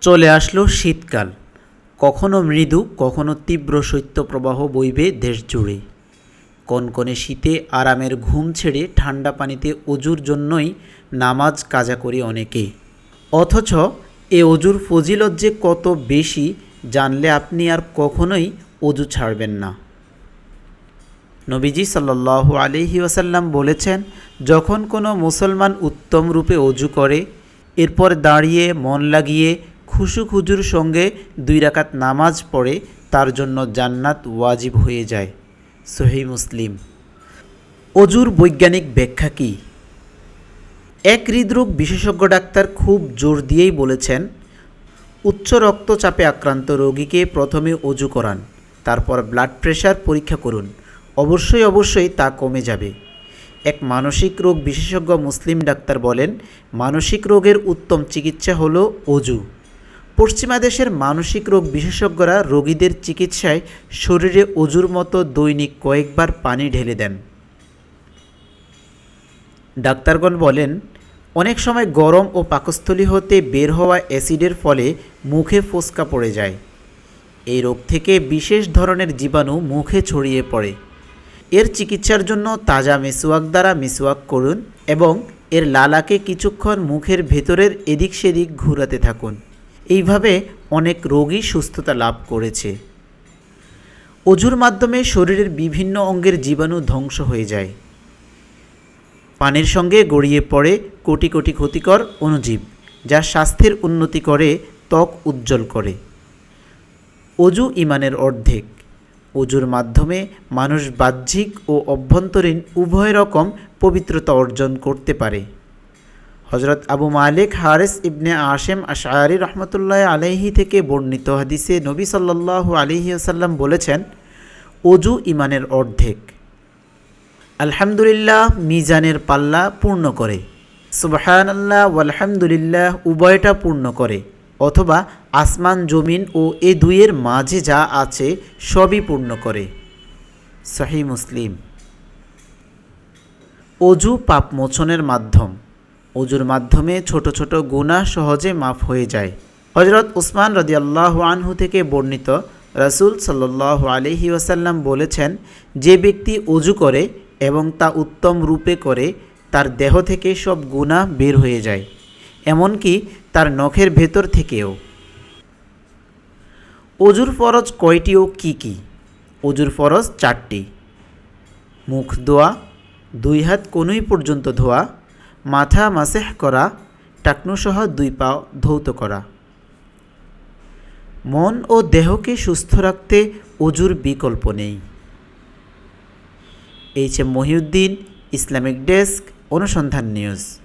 চলে আসলো শীতকাল। কখনো মৃদু, কখনো তীব্র শৈত্যপ্রবাহ বইবে দেশ জুড়ে। কনকনে শীতে আরামের ঘুম ছেড়ে ঠান্ডা পানিতে অজুর জন্যই নামাজ কাজা করি অনেকে। অথচ এ অজুর ফজিলত যে কত বেশি, জানলে আপনি আর কখনোই অজু ছাড়বেন না। নবীজি সাল্লাল্লাহু আলহি ওয়াসাল্লাম বলেছেন, যখন কোনো মুসলমান উত্তম রূপে অজু করে, এরপর দাঁড়িয়ে, মন লাগিয়ে খুশু খুজুর সঙ্গে দুই রাকাত নামাজ পড়ে, তার জন্য জান্নাত ওয়াজিব হয়ে যায়। সহি মুসলিম। অজুর বৈজ্ঞানিক ব্যাখ্যা কী? এক হৃদরোগ বিশেষজ্ঞ ডাক্তার খুব জোর দিয়েই বলেছেন, উচ্চ রক্তচাপে আক্রান্ত রোগীকে প্রথমে অজু করান, তারপর ব্লাড প্রেশার পরীক্ষা করুন। অবশ্যই অবশ্যই তা কমে যাবে। এক মানসিক রোগ বিশেষজ্ঞ মুসলিম ডাক্তার বলেন, মানসিক রোগের উত্তম চিকিৎসা হলো অজু। পশ্চিমা দেশের মানসিক রোগ বিশেষজ্ঞরা রোগীদের চিকিৎসায় শরীরে অজুর মতো দৈনিক কয়েকবার পানি ঢেলে দেন। ডাক্তারগণ বলেন, অনেক সময় গরম ও পাকস্থলী হতে বের হওয়া অ্যাসিডের ফলে মুখে ফোসকা পড়ে যায়। এই রোগ থেকে বিশেষ ধরনের জীবাণু মুখে ছড়িয়ে পড়ে। এর চিকিৎসার জন্য তাজা মেসোয়াক দ্বারা মেসোয়াক করুন এবং এর লালাকে কিছুক্ষণ মুখের ভেতরের এদিক সেদিক ঘুরাতে থাকুন। এইভাবে অনেক রোগী সুস্থতা লাভ করেছে। অজুর মাধ্যমে শরীরের বিভিন্ন অঙ্গের জীবাণু ধ্বংস হয়ে যায়। পানির সঙ্গে গড়িয়ে পড়ে কোটি কোটি ক্ষতিকর অণুজীব, যা স্বাস্থ্যের উন্নতি করে, ত্বক উজ্জ্বল করে। অজু ইমানের অর্ধেক। অজুর মাধ্যমে মানুষ বাহ্যিক ও অভ্যন্তরীণ উভয় রকম পবিত্রতা অর্জন করতে পারে। হজরত আবু মালিক হারেস ইবনে আশেম আশারি রহমতুল্লাহ আলহি থেকে বর্ণিত হাদিসে নবী সাল্লাল্লাহু আলহি আসাল্লাম বলেছেন অজু ইমানের অর্ধেক। আলহামদুলিল্লাহ, মিজানের পাল্লা পূর্ণ করে। সুবহান আল্লাহ আলহামদুলিল্লাহ উভয়টা পূর্ণ করে। অথবা আসমান, জমিন ও এ দুইয়ের মাঝে যা আছে, সবই পূর্ণ করে। সহি মুসলিম। অজু পাপ মোচনের মাধ্যম। অজুর মাধ্যমে ছোট ছোট গুণা সহজে মাফ হয়ে যায়। হজরত উসমান রদিয়াল্লাহ আনহু থেকে বর্ণিত রাসুল সাল্লাহ আলহি ওয়াসাল্লাম বলেছেন, যে ব্যক্তি অজু করে এবং তা উত্তম রূপে করে, তার দেহ থেকে সব গুণা বের হয়ে যায়, এমনকি তার নখের ভেতর থেকেও। অজুর ফরজ কয়টি ও কী কী? অজুর ফরজ চারটি। মুখ ধোয়া, দুই হাত কনুই পর্যন্ত ধোয়া মাথা মাসেহ করা, টাকনুসহ দুই পা ধৌত করা। মন ও দেহকে সুস্থ রাখতে অজুর বিকল্প নেই। H M Mohiuddin, Islamic desk, Anusandhan news.